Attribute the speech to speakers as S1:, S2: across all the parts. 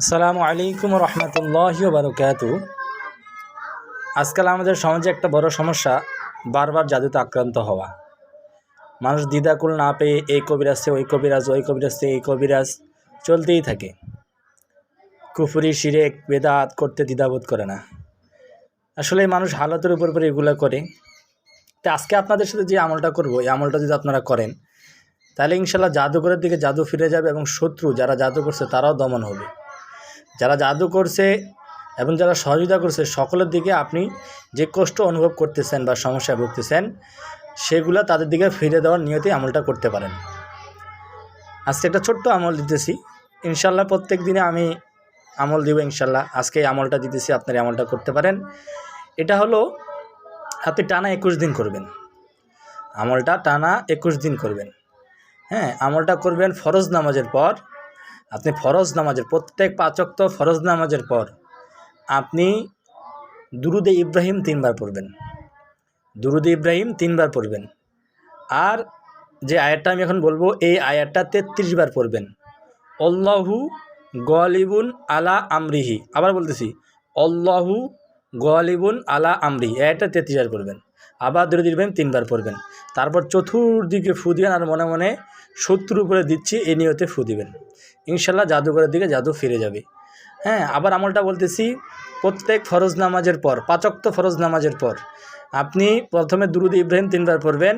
S1: আসসালামু আলাইকুম রহমতুল্লাহ বারকাত আজকাল আমাদের সমাজে একটা বড় সমস্যা, বারবার জাদুতে আক্রান্ত হওয়া। মানুষ দ্বিধাকুল না পেয়ে এই কবিরাজ, ওই কবিরাজ ওই কবিরাজ, এই কবিরাজ চলতেই থাকে। কুফুরি, শিরেক, বেদাত করতে দ্বিধাবোধ করে না। আসলে মানুষ হালতের উপর উপর এগুলো করে। তো আজকে আপনাদের সাথে যে আমলটা করব, এই আমলটা যদি আপনারা করেন, তাহলে ইনশাল্লাহ জাদুঘরের দিকে জাদু ফিরে যাবে এবং শত্রু যারা জাদু করছে, তারাও দমন হবে। যারা জাদু করছে এবং যারা সহযোগিতা করছে, সকলের দিকে আপনি যে কষ্ট অনুভব করতেছেন বা সমস্যায় ভুগতেছেন, সেগুলো তাদের দিকে ফিরে দেওয়ার নিয়তে আমলটা করতে পারেন। আজকে একটা ছোট্ট আমল দিতেছি। ইনশাল্লাহ প্রত্যেক দিনে আমি আমল দিব ইনশাল্লাহ আজকে এই আমলটা দিতেছি, আপনার আমলটা করতে পারেন। এটা হলো, আপনি টানা একুশ দিন করবেন। আমলটা টানা একুশ দিন করবেন। হ্যাঁ আমলটা করবেন ফরজ নামাজের পর। আপনি ফরজ নামাজের, প্রত্যেক পাচক্ত ফরজ নামাজের পর আপনি দুরুদে ইব্রাহিম তিনবার পড়বেন। দুরুদে ইব্রাহিম তিনবার পড়বেন। আর যে আয়াতটা আমি এখন বলব, এই আয়াতটা তেত্রিশ বার পড়বেন। অল্লাহু গলিবুন আলা আমরিহি। আবার বলতেছি, অল্লাহু গলিবুন আলা আমরিহি। আয়াতটা তেত্রিশ বার পড়বেন। আবার দুরুদ ইব্রাহিম তিনবার পড়বেন। তারপর চতুর্দিকে ফু দিবেন আর মনে মনে শত্রুর উপরে দিচ্ছি, এ নিয়তে ফু দিবেন। ইনশাল্লাহ জাদুঘরের দিকে জাদু ফিরে যাবে। হ্যাঁ আবার আমলটা বলতেছি, প্রত্যেক ফরজ নামাজের পর, পাচক্ত ফরজ নামাজের পর, আপনি প্রথমে দুরুদ ইব্রাহিম তিনবার পড়বেন,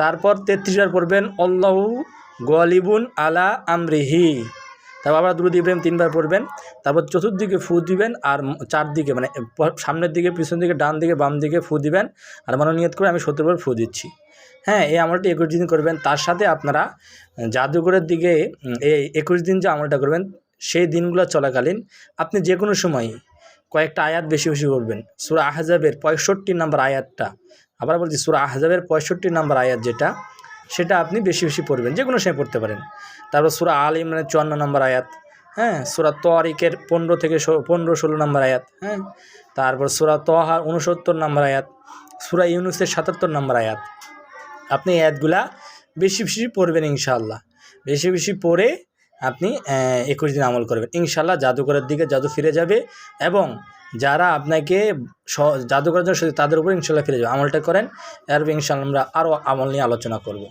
S1: তারপর তেত্রিশবার পড়বেন অল্লাহু গলিবুন আলা আমরিহি। তারপর আবার দুরুদ ইব্রাহিম তিনবার পড়বেন, তারপর চতুর্দিকে ফু দিবেন, আর চারদিকে মানে সামনের দিকে, পিছন দিকে, ডান দিকে, বাম দিকে ফু দিবেন, আর মনোনিয়ত করে আমি সত্তর বার ফু দিচ্ছি। হ্যাঁ এই আমলটি একুশ দিন করবেন। তার সাথে আপনারা জাদুঘরের দিকে, এই একুশ দিন যে আমলটা করবেন, সেই দিনগুলো চলাকালীন আপনি যে কোনো সময় কয়েকটা আয়াত বেশি বেশি করবেন। সুরা আহজাবের পঁয়ষট্টি নাম্বার আয়াতটা। আবার বলছি, সুরা আহজাবের পঁয়ষট্টি নাম্বার আয়াত যেটা, সেটা আপনি বেশি বেশি পড়বেন যে কোনো সময় পড়তে পারেন। তারপর সুরা আল ইমরানের চুয়ান্ন নম্বর আয়াত হ্যাঁ সুরা তোয়ারিকের পনেরো থেকে পনেরো ষোলো নম্বর আয়াত হ্যাঁ তারপর সুরা তোহার উনসত্তর নম্বর আয়াত, সুরা ইউনুসের সাতাত্তর নম্বর আয়াত। আপনি আয়াতগুলা বেশি বেশি পড়বেন ইনশাল্লাহ বেশি বেশি পড়ে আপনি একুশ দিন আমল করবেন। ইনশাল্লাহ জাদুঘরের দিকে জাদু ফিরে যাবে এবং যারা আপনাকে জাদুঘরের জন্য তাদের উপর ইনশাল্লাহ ফিরে যাবে। আমলটা করেন, এরপর ইনশাল্লাহ আমরা আরও আমল নিয়ে আলোচনা করব।